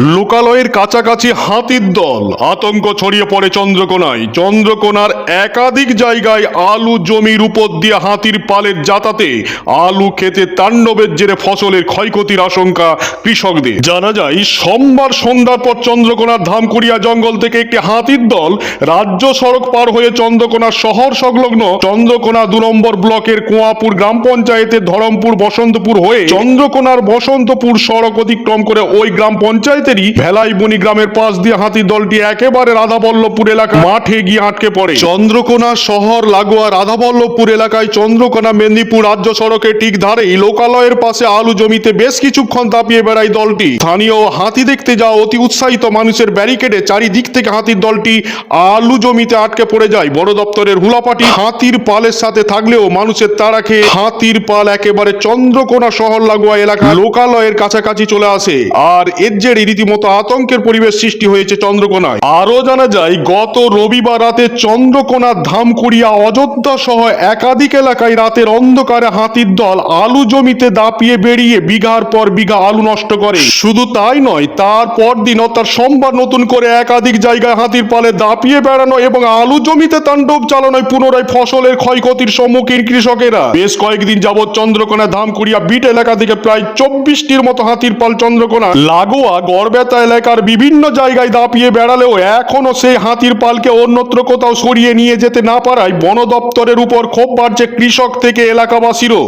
লোকালয়ের কাছাকাছি হাতির দল। আতঙ্ক ছড়িয়ে পড়ে চন্দ্রকোনায়। চন্দ্রকোনার একাধিক জায়গায় আলু জমির উপর দিয়ে হাতির পালের যাতাতে আলু খেতে তাণ্ডবের জেরে ফসলের ক্ষয়ক্ষতির আশঙ্কা কৃষকদের। জানা যায়, সোমবার সন্ধ্যার পর চন্দ্রকোনার ধামকুড়িয়া জঙ্গল থেকে একটি হাতির দল রাজ্য সড়ক পার হয়ে চন্দ্রকোনা শহর সংলগ্ন চন্দ্রকোনা দু নম্বর ব্লকের কুয়াপুর গ্রাম পঞ্চায়েতের ধরমপুর বসন্তপুর হয়ে চন্দ্রকোনার বসন্তপুর সড়ক অতিক্রম করে ওই গ্রাম পঞ্চায়েতেরই ভেলাইবনি গ্রামের পাশ দিয়ে হাতি দলটি একেবারে রাধাবল্লভপুর এলাকা মাঠে গিয়ে আটকে পড়ে। চন্দ্রকোনা শহর লাগোয়া রাধাবল্লভপুর এলাকায় চন্দ্রকোনা মেদিনীপুর রাজ্য সড়কের ঠিক ধারেই লোকালয়ের পাশে আলু জমিতে বেশ কিছুক্ষণ তাপিয়ে বেড়ায় দলটি। স্থানীয় হাতি দেখতে যাওয়া অতি উৎসাহিত মানুষের ব্যারিকেডে চারিদিক থেকে হাতির দলটি আলু জমিতে আটকে পড়ে যায়। বড় দপ্তরের হুলাপাটি হাতির পালের সাথে থাকলেও মানুষের তাড়া খেয়ে হাতির পাল একেবারে চন্দ্রকোনা শহর লাগোয়া এলাকা লোকালয়ের কাছাকাছি চলে আসে। আর এর জেরে রীতিমতো আতঙ্কের পরিবেশ সৃষ্টি হয়েছে চন্দ্রকোনায়। আরও জানা যায়, গত রবিবার রাতে চন্দ্রকোনা ধামকুড়িয়া অযোধ্যা সহ একাধিক এলাকায় রাতের অন্ধকারে হাতির দল আলু জমিতে দাপিয়ে বেরিয়ে বিঘার পর বিঘা আলু নষ্ট করে। শুধু তাই নয়, তারপর দিন অর্থাৎ সোমবার নতুন করে একাধিক জায়গায় হাতির পালে দাপিয়ে বেড়ানো এবং আলু জমিতে তাণ্ডব চালানোয় পুনরায় ফসলের ক্ষয়ক্ষতির সম্মুখীন কৃষকেরা। বেশ কয়েকদিন যাবৎ চন্দ্রকোনা ধামকুড়িয়া বিট এলাকা থেকে প্রায় চব্বিশটির মতো হাতির পাল চন্দ্রকোনা লাগোয়া গড়বেতা এলাকার বিভিন্ন জায়গায় দাপিয়ে বেড়ালেও এখনও সেই হাতির পালকে অন্যত্র কোথাও সরিয়ে নিয়ে যেতে না পারায় বন দপ্তরের উপর ক্ষোভ বাড়ছে কৃষক থেকে এলাকাবাসীরও।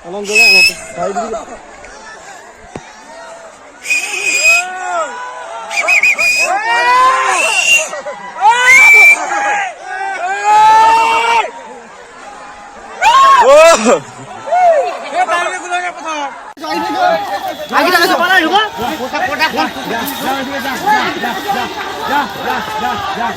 Along go lang natin. Kahit dito. Lagi tak masuk mana juga? Kotak kotak. Dah dah dah dah dah dah dah dah dah.